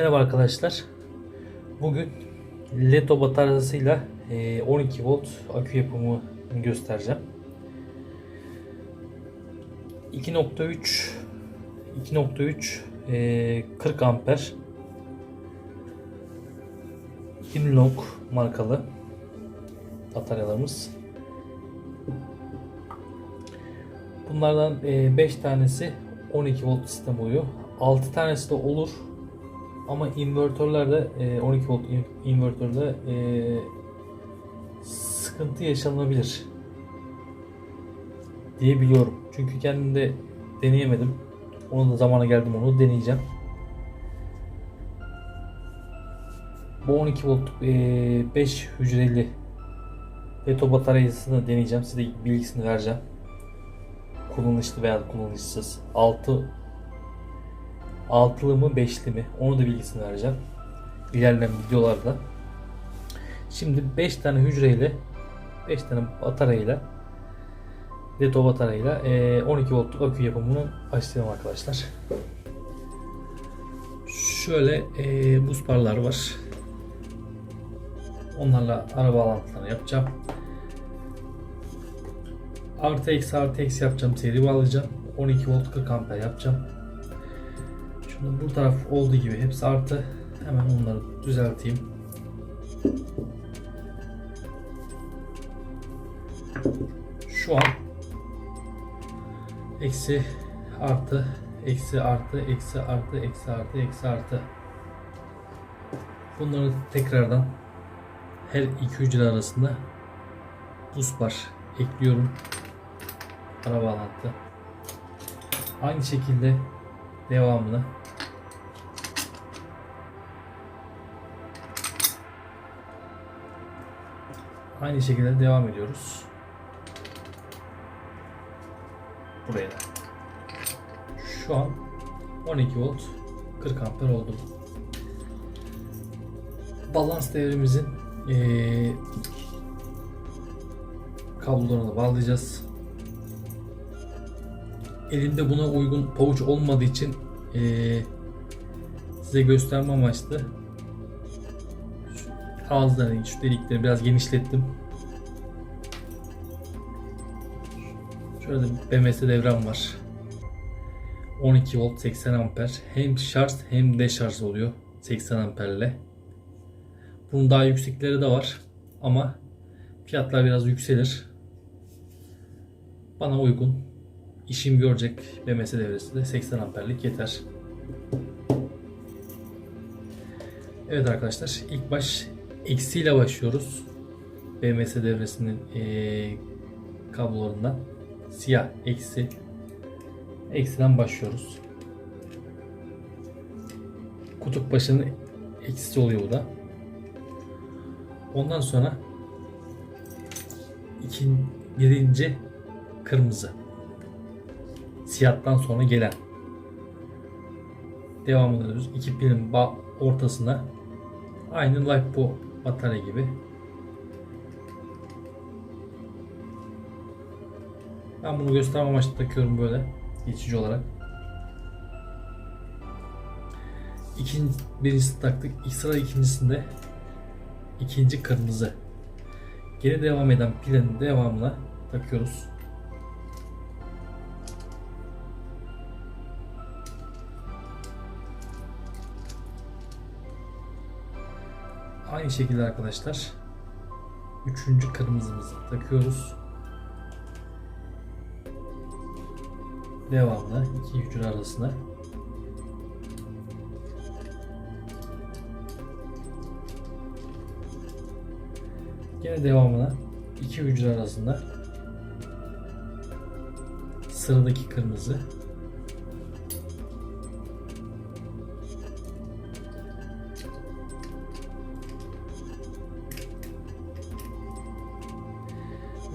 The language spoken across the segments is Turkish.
Merhaba arkadaşlar. Bugün Leto bataryasıyla e, 12 volt akü yapımı göstereceğim. 2.3 2.3 e, 40 amper Inlog markalı bataryalarımız. Bunlardan 5 tanesi 12 volt sistem oluyor. 6 tanesi de olur. Ama invertörlerde e, 12 volt in- invertörde e, sıkıntı yaşanabilir diye biliyorum. Çünkü kendim de deneyemedim. Onun da zamana geldim onu deneyeceğim. Bu 12 volt 5 hücreli Leto bataryasını deneyeceğim. Size bilgisini vereceğim. Kullanışlı veya kullanışsız. 6 altılı mı beşli mi onu da bilgisini vereceğim. İlerleyen videolarda. Şimdi 5 tane hücreyle 5 tane bataryayla Leto bataryayla eee, 12 voltluk akü yapımını başlayalım arkadaşlar. Şöyle eee buz parlar var. Onlarla ara bağlantılarını yapacağım. Artı eksi artı eksi yapacağım. Seri bağlayacağım. 12 volt 40 amper yapacağım. Şimdi bu taraf olduğu gibi hepsi artı. Hemen onları düzelteyim. Şu an eksi artı eksi artı eksi artı eksi artı eksi artı. Bunları tekrardan her iki hücre arasında buz bar ekliyorum. Ara bağlantı. Aynı şekilde devamını Aynı şekilde devam ediyoruz. Buraya da. Şu an 12 volt 40 amper oldu. Balans devrimizin eee kablolarını bağlayacağız. Elimde buna uygun pouch olmadığı için eee, size gösterme amaçlı ağızlarını, şu delikleri biraz genişlettim. Şöyle BMS devrem var. 12 volt 80 amper. Hem şarj hem deşarj oluyor 80 amperle. Bunun daha yüksekleri de var ama fiyatlar biraz yükselir. Bana uygun. İşim görecek BMS devresi de 80 amperlik yeter. Evet arkadaşlar ilk baş eksiyle başlıyoruz. BMS devresinin eee kablolarından. Siyah eksi. Eksiden başlıyoruz. Kutup başının eksisi oluyor bu da. Ondan sonra ikinci, birinci kırmızı. Siyahtan sonra gelen. Devam ediyoruz. İki ba- ortasına aynı LiPo batarya gibi. Ben bunu gösterme amaçlı takıyorum böyle geçici olarak. İkinci, birincisini taktık. İlk sıra ikincisinde ikinci kırmızı. Geri devam eden pilin devamına takıyoruz. Aynı şekilde arkadaşlar üçüncü kırmızımızı takıyoruz. Devamlı iki hücre arasına Gene devamına iki hücre arasında sıradaki kırmızı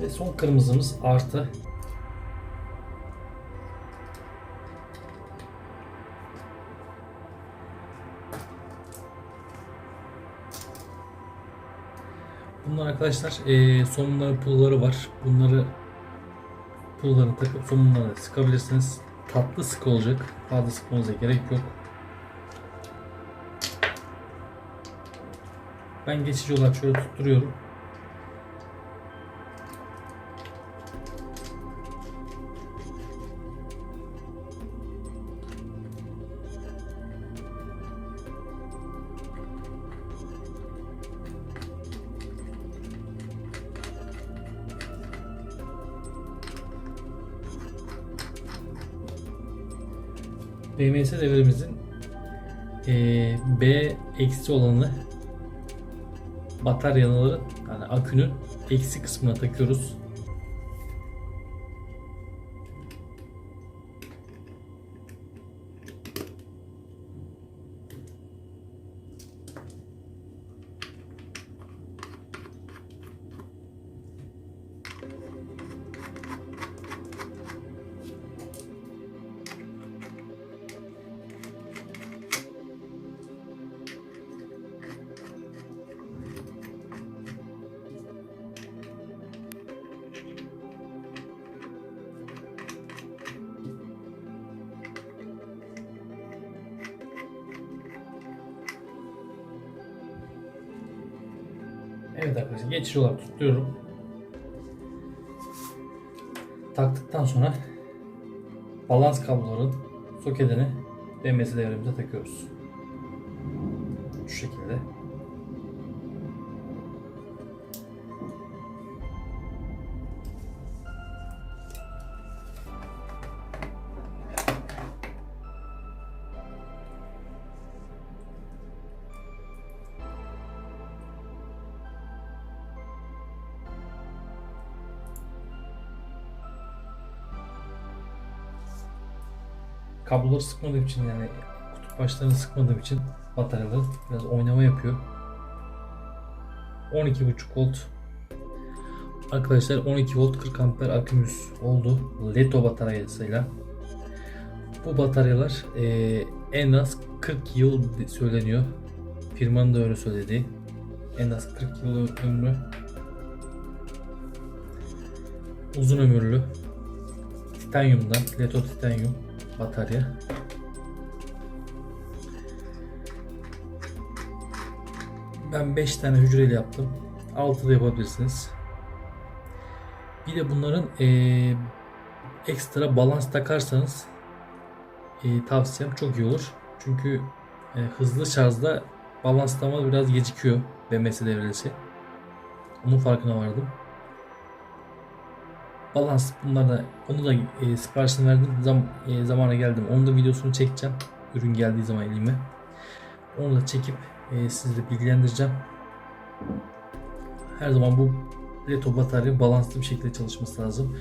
ve son kırmızımız artı Bunlar arkadaşlar eee somunları pulları var. Bunları pullarını takıp somunlarına sıkabilirsiniz. Tatlı sık olacak. Fazla sıkmanıza gerek yok. Ben geçici olarak şöyle tutturuyorum. BMS devrimizin eee, B eksi olanı bataryaları yani akünün eksi kısmına takıyoruz. Evet arkadaşlar geçici olarak tutuyorum. Taktıktan sonra balans kabloların soketini BMS devremize takıyoruz. Şu şekilde. Kabloları sıkmadığım için yani kutup başlarını sıkmadığım için bataryalar biraz oynama yapıyor. 12.5 volt Arkadaşlar 12 volt 40 amper akümüz oldu. Leto bataryasıyla. Bu bataryalar eee, en az 40 yıl söyleniyor. Firmanın da öyle söylediği. En az 40 yıl ömrü. Uzun ömürlü. Titanyumdan, Leto titanyum batarya. Ben 5 tane hücreli yaptım. 6 da yapabilirsiniz. Bir de bunların eee, ekstra balans takarsanız eee, tavsiyem çok iyi olur. Çünkü eee, hızlı şarjda balanslama biraz gecikiyor BMS devresi. Onun farkına vardım. Balans bunlar da onu da e, siparişini verdim zam, e, zamana geldim. Onun da videosunu çekeceğim. Ürün geldiği zaman elime. Onu da çekip e, sizle bilgilendireceğim. Her zaman bu Leto batarya balanslı bir şekilde çalışması lazım.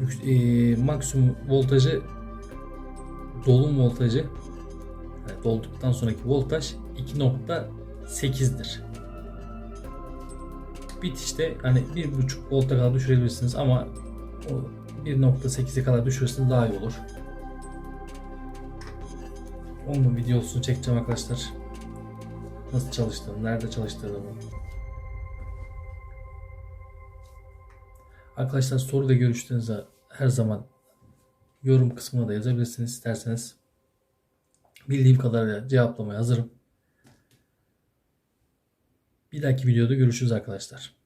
Yük- e, maksimum voltajı dolum voltajı yani dolduktan sonraki voltaj 2.8'dir. Bitişte hani 1.5 volta kadar düşürebilirsiniz ama 1.8'e kadar düşürürseniz daha iyi olur. Onun videosunu çekeceğim arkadaşlar. Nasıl çalıştığını, nerede çalıştığını. Arkadaşlar soru ve görüşlerinizi her zaman yorum kısmına da yazabilirsiniz isterseniz. Bildiğim kadarıyla cevaplamaya hazırım. Bir dahaki videoda görüşürüz arkadaşlar.